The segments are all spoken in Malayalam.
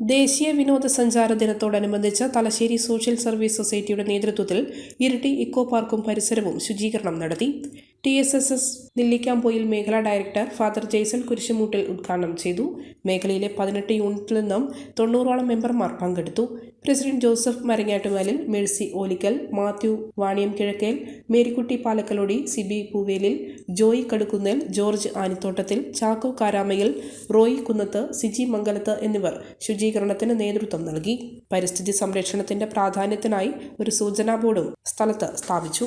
ദേശീയ വിനോദസഞ്ചാര ദിനത്തോടനുബന്ധിച്ച് തലശ്ശേരി സോഷ്യൽ സർവീസ് സൊസൈറ്റിയുടെ നേതൃത്വത്തിൽ ഇരിട്ടി ഇക്കോ പാർക്കും പരിസരവും ശുചീകരണം നടത്തി. T S S S Nellikkampoyil മേഖലാ ഡയറക്ടർ ഫാദർ ജെയ്സൺ കുരിശുമൂട്ടിൽ ഉദ്ഘാടനം ചെയ്തു. മേഖലയിലെ പതിനെട്ട് യൂണിറ്റിൽ നിന്നും തൊണ്ണൂറോളം മെമ്പർമാർ പങ്കെടുത്തു. President Joseph Marangattumalil Mercy Olickal Mathew Vaniyam Kizhakkel Marykutty Palakkalody Siby Poovelil Joy Kadukkunnel George Anithottathil Chacko Karamayil Roy Kunnath Siji Mangalath എന്നിവർ ശുചീകരണത്തിന് നേതൃത്വം നൽകി. പരിസ്ഥിതി സംരക്ഷണത്തിന്റെ പ്രാധാന്യത്തിനായി ഒരു സൂചനാ ബോർഡും സ്ഥലത്ത് സ്ഥാപിച്ചു.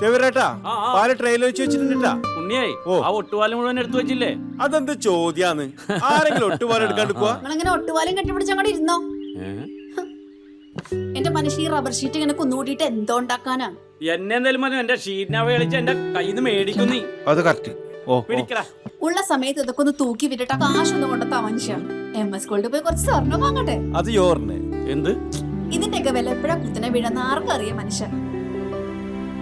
ചെവിരേട്ടാ ആ, ആ. പാൽ ട്രെയിനിൽ വെച്ച് വെച്ചിട്ടുണ്ടാ ഉണ്ണിയായി ഓ. ആ ഒട്ടുപാലം മുഴുവൻ എടുത്തു വെച്ചില്ലേ? അതെന്ത് ചോദ്യാന്ന്? ആരെങ്കിലും ഒട്ടുപാലം എടുക്കാണ്ടിക്കുക നിങ്ങളിങ്ങനെ ഒട്ടുപാലം കെട്ടിപ്പിടിച്ച് അങ്ങോട്ട് ഇരുന്നോ? എന്റെ മനുഷ്യ ഈ റബ്ബർ ഷീറ്റ് ഇങ്ങനെ കുന്നുകൂടിയിട്ട് എന്തോ ഉണ്ടാക്കാനാ? എന്നെ എന്തായാലും മതി എന്റെ ഷീറ്റിനെ കളിച്ച് എന്റെ കയ്യിൽ നിന്ന് മേടിക്കും നീ. അത് കറക്റ്റ് ഓ ഓ. പിടിക്കടാ. ഉള്ള സമയത്ത് ഇതൊക്കെ ഒന്ന് തൂക്കി വിട്ടിട്ട് കാശൊന്നും കൊണ്ടെത്താ മനുഷ്യ എം എസ് സ്കൂളിൽ പോയി കുറച്ച് സ്വർണം വാങ്ങട്ടെ? അത് യോറിന്. എന്ത്? ഇതിന്റെയൊക്കെ വില എപ്പോഴാ കുത്തിനെ വീഴുന്ന ആർക്കും അറിയാം മനുഷ്യൻ